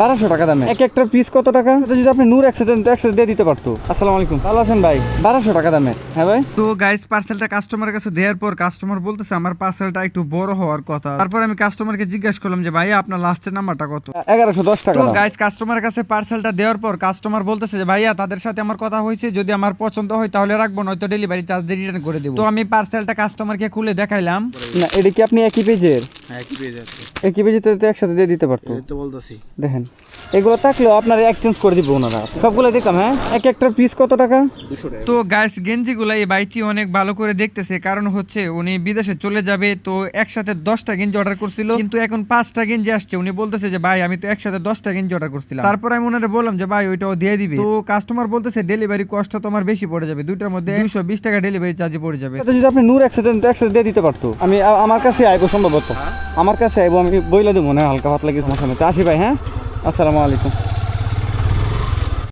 বারোশো টাকা দামে। এক একটা পিস কত টাকা? যদি আপনি নূর তো একসাথে দিয়ে দিতে পারতো। আসসালামু আলাইকুম। ভালো আছেন ভাই? বারোশো টাকা দামে। হ্যাঁ ভাই? তো গাইস পার্সেলটা কাস্টমারের কাছে দেওয়ার পর কাস্টমার বলতেছে আমার পার্সেলটা একটু বড় হওয়ার কথা। তারপর আমি কাস্টমারকে জিজ্ঞাসা করলাম যে ভাই আপনার লাস্টের নাম্বারটা কত? এগারোশো দশ টাকা তো গাইস কাস্টমারের কাছে পার্সেলটা দেওয়ার পর কাস্টমার বলতেছে যে ভাইয়া তাদের সাথে আমার কথা হয়েছে যদি আমার পছন্দ হয় তাহলে রাখব নয়তো ডেলিভারি চার্জ দিয়ে রিটার্ন করে দেবো। তো আমি পার্সেলটা কাস্টমারকে খুলে দেখাইলাম। না এটা কি আপনি একই পেজের একই পেজে তো একসাথে দিয়ে দিতে পারতো। তো বলতেছি। দেখেন এগুলো থাকলেও আপনার এক্সচেঞ্জ করে দিব ওনারা। সবগুলো দিতাম হ্যাঁ? এক একটা পিস কত টাকা? তো গাইস গেঞ্জিগুলো এই বাইটি অনেক ভালো করে দেখতেছে কারণ হচ্ছে উনি বিদেশে চলে যাবে তো একসাথে দশটা গেঞ্জি অর্ডার করছিল কিন্তু এখন পাঁচটা গেঞ্জি আসছে। উনি বলতেছে যে ভাই আমি তো একসাথে দশটা গেঞ্জি অর্ডার করছিলাম। তারপর আমি ওনারে বললাম যে ভাই ওইটাও দিয়ে দিবে। তো কাস্টমার বলতেছে ডেলিভারি কষ্ট তোমার বেশি পড়ে যাবে। দুইটার মধ্যে দুশো বিশ টাকা ডেলিভারি চার্জে পড়ে যাবে। তো যদি আপনি নূর একসাথে একসাথে দিয়ে দিতে পারতো আমি আমার কাছে আইবো সম্ভবত। আমার কাছে আইবো, আমি বইলা দেবো না, হালকা পাতলা কিছু সমস্যা নেই তো আসি ভাই হ্যাঁ? আসসালামু আলাইকুম।